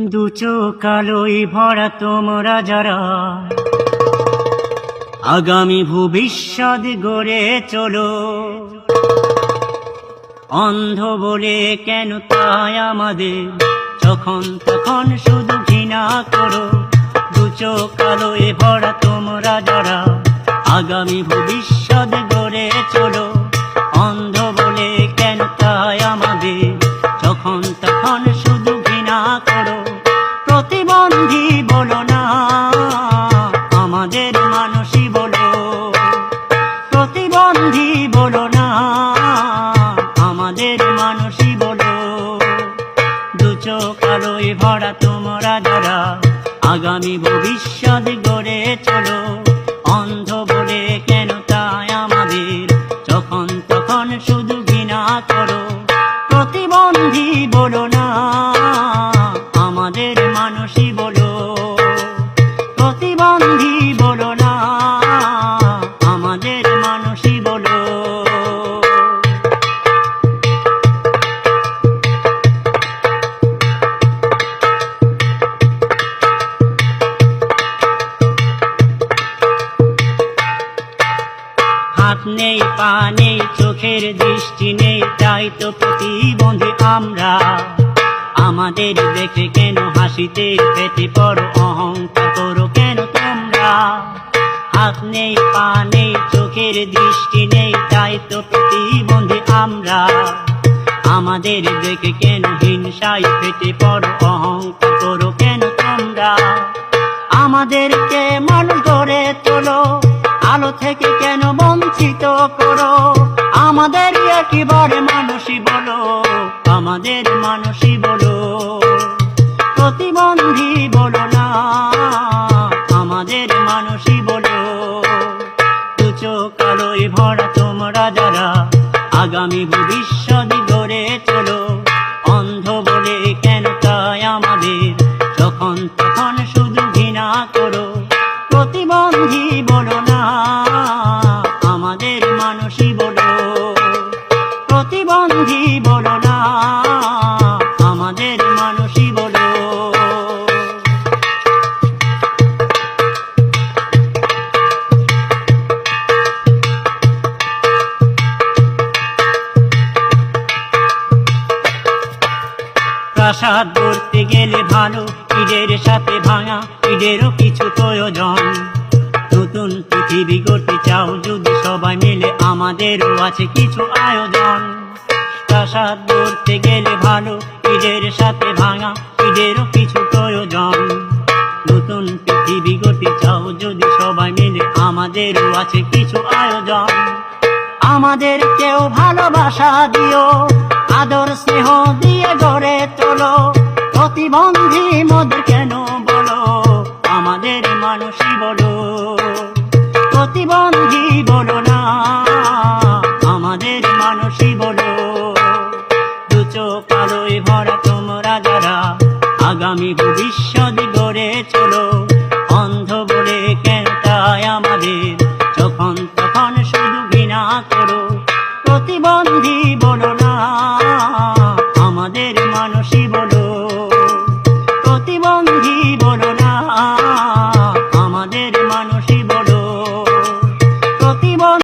দু চোখ ভরা তোমরা যারা, আগামী ভবিষ্যৎ গড়ে চলো। অন্ধ বলে কেন তাই আমাদের? যখন তখন শুধু ঘৃণা করো। দু চোখ আলোয় ভরা তোমরা যারা, আগামী ভবিষ্যৎ গড়ে চলো। প্রতিবন্ধী বলো না, আমাদের মানুষই বলো। দু চোখ আলোয় ভরা তোমরা যারা, আগামী ভবিষ্যৎ গড়ে চলো। নেই, পা নেই, চোখের দৃষ্টি নেই, তাই তো প্রতিবন্ধী আমরা। আমাদের দেখে কেন হাসিতে পেতে পড়ো, অহংকার করো কেন তোমরা? হাত নেই, পা নেই, চোখের দৃষ্টি নেই, তাই তো প্রতিবন্ধী আমরা। আমাদের দেখে কেন হিংসায় পেতে পড়ো, অহংকার করো কেন তোমরা? আমাদেরকে মানুষ আমাদের মানুষই বলো, প্রতিবন্ধী বলো না, আমাদের মানুষই বলো। চোখ আলোয় ভরা তোমরা যারা আগামী ভবিষ্যৎ গড়ে চলো, অন্ধ বলে কেন তাই আমাদের? যখন তখন শুধু ঘৃণা করো, প্রতিবন্ধী বলো না। প্রতিবন্ধী বলো না আমাদের মানুষই বলো। প্রাসাদ করতে গেলে ভালো, ঈদের সাথে ভাঙা, ঈদেরও কিছু প্রয়োজন। নতুন পৃথিবী গড়তে চাও যদি সবাই মিলে, আমাদেরও আছে কিছু আয়োজন। প্রাসাদ করতে গেলে ভালো। ঈদের সাথে ভাঙা ঈদেরও কিছু প্রয়োজন। নতুন পৃথিবী গড়তে চাও যদি সবাই মিলে আমাদেরও আছে কিছু আয়োজন। আমাদের কেউ ভালোবাসা দিও, আদর স্নেহ দিয়ে গড়ে তোলো। প্রতিবন্ধী মোদের কেন বলো? আমাদের মানুষই বলো। প্রতিবন্ধী বলো না, আমাদের মানুষই বলো। আগামী ভবিষ্যৎ গড়ে চলো। অন্ধ বলে তাই আমাদের? যখন তখন শুধু বিনা করো। প্রতিবন্ধী বলো না।